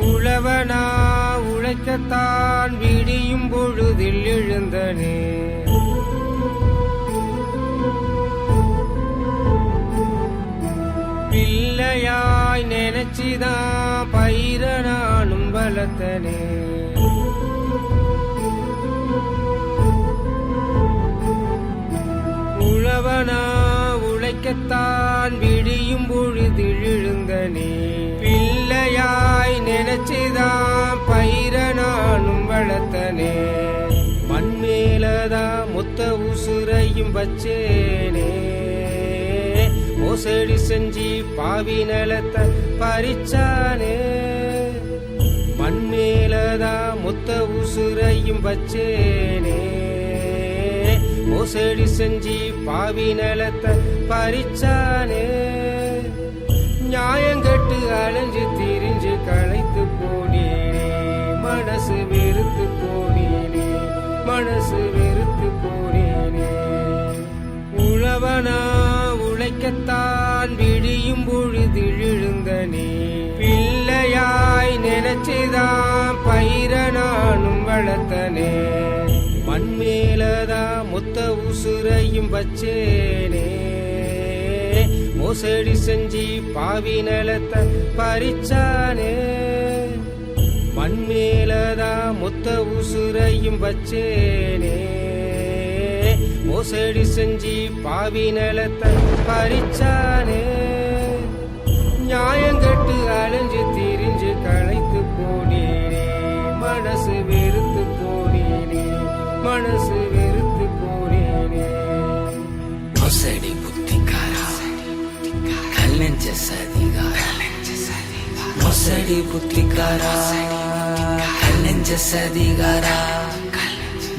உழவனா உழைக்கத்தான் விடியும் பொழுதில் எழுந்தனே. பிள்ளையாய் நினைச்சிதான் பயிர நானும் வளர்த்தனே உழவனா உழைக்கத்தான் விடியும் பொழுதில் எழுந்தனே. பிள்ளையாய் நினைச்சிதான் பயிர நானும் வளர்த்தனே மண்மேலதா மொத்த உசுரையும் வச்சேனே. மோசடி செஞ்சு பாவி நிலத்தை பறிச்சானே. மண்மேலதா மொத்த உசுரையும் வச்சேனே. மோசடி செஞ்சு பாவி நிலத்தை பறிச்சானே. நியாயங்கட்டு அலைஞ்சு நான் விழியும் பொழுதில் எழுந்தனே பிள்ளையாய் நினைச்சுதான் பயிர நானும் வளர்த்தனே. மண்மேலதா மொத்த உசுரையும் வச்சேனே. மோசடி செஞ்சி பாவி நிலத்தை பறிச்சானே. மண்மேலதா மொத்த உசுரையும் வச்சேனே. மோசடி செஞ்சி பாவி நிலத்தை பறிச்சா மனசு வெறுத்து போறேனே மொசடி புத்திக்காரா? கல்லஞ்ச சதிகாரா? மொசடி புத்திக்காரா? கல்லஞ்ச சதிகாரா?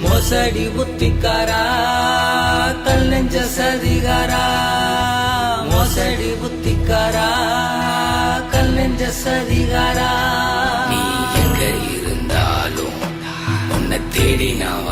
மோசடி புத்திக்காரா? கல்லஞ்ச சதிகாரா? மோசடி புத்திக்காரா? கல்லஞ்ச சதிகாரா? நீ எங்க இருந்தாலும் உன்னை தேடி நான்